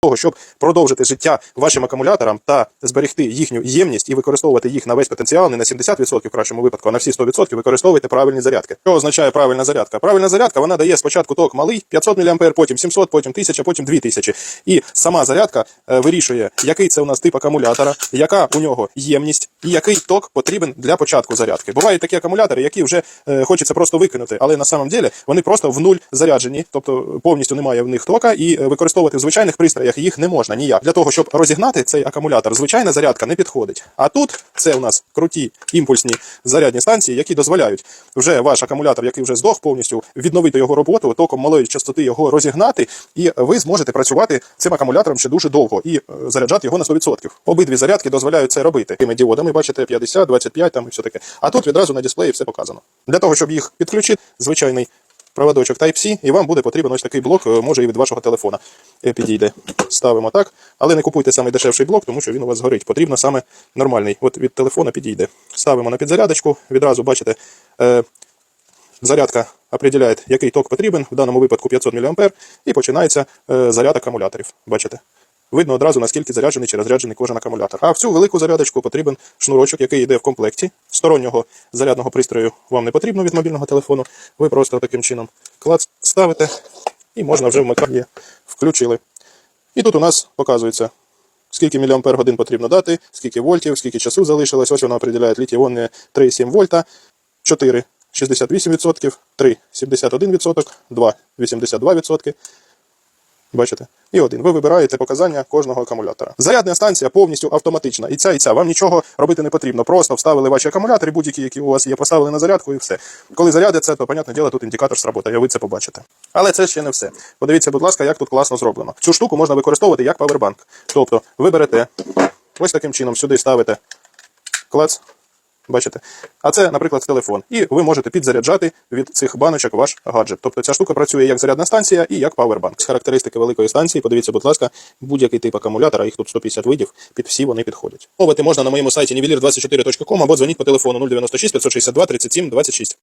того, щоб продовжити життя вашим акумуляторам та зберегти їхню ємність і використовувати їх на весь потенціал, не на 70% в кращому випадку, а на всі 100% використовуйте правильні зарядки. Що означає правильна зарядка? Правильна зарядка вона дає спочатку ток малий 500 мА, потім 700, потім 1000, потім 2000. І сама зарядка е, вирішує, який це у нас тип акумулятора, яка у нього ємність і який ток потрібен для початку зарядки. Бувають такі акумулятори, які вже е, хочеться просто викинути, але на самом деле вони просто в нуль заряджені, тобто повністю немає в них тока, і е, використовувати в звичайних пристроях їх не можна ніяк. Для того, щоб розігнати цей акумулятор, звичайна зарядка не підходить. А тут це у нас круті імпульсні зарядні станції, які дозволяють вже ваш акумулятор, який вже здох, повністю відновити його роботу, током малої частоти його розігнати, і ви зможете працювати цим акумулятором ще дуже довго і е, заряджати його на 100%. Обидві зарядки дозволяють це робити. Тими діодами бачите 50, 25 там і все таке. А тут відразу на дисплеї все показано. Для того, щоб їх підключити, звичайний проводочок Type-C, і вам буде потрібен ось такий блок, е, може і від вашого телефона е, підійде. Ставимо так, але не купуйте самий дешевший блок, тому що він у вас згорить. Потрібно саме нормальний. От від телефона підійде. Ставимо на підзарядочку, відразу бачите, е, зарядка определяє, який ток потрібен, в даному випадку 500 мА, і починається заряд акумуляторів. Бачите? Видно одразу, наскільки заряджений чи розряджений кожен акумулятор. А в цю велику зарядочку потрібен шнурочок, який йде в комплекті. Стороннього зарядного пристрою вам не потрібно від мобільного телефону. Ви просто таким чином клац ставите і можна вже вмикати. Включили. І тут у нас показується, скільки мАч годин потрібно дати, скільки вольтів, скільки часу залишилось. Ось воно определяє літій-іонне 3,7 вольта, 4 68%, 3 71%, 2 82%. Бачите? І один. Ви вибираєте показання кожного акумулятора. Зарядна станція повністю автоматична. І ця, і ця. Вам нічого робити не потрібно. Просто вставили ваші акумулятори, будь-які, які у вас є, поставили на зарядку і все. Коли зарядиться, то, понятне діло, тут індикатор сработає, ви це побачите. Але це ще не все. Подивіться, будь ласка, як тут класно зроблено. Цю штуку можна використовувати як павербанк. Тобто, ви берете ось таким чином сюди ставите клац. Бачите? А це, наприклад, телефон. І ви можете підзаряджати від цих баночок ваш гаджет. Тобто ця штука працює як зарядна станція і як павербанк. З характеристики великої станції, подивіться, будь ласка, будь-який тип акумулятора, їх тут 150 видів, під всі вони підходять. Мовити можна на моєму сайті nivelir24.com або дзвоніть по телефону 096 562 37 26.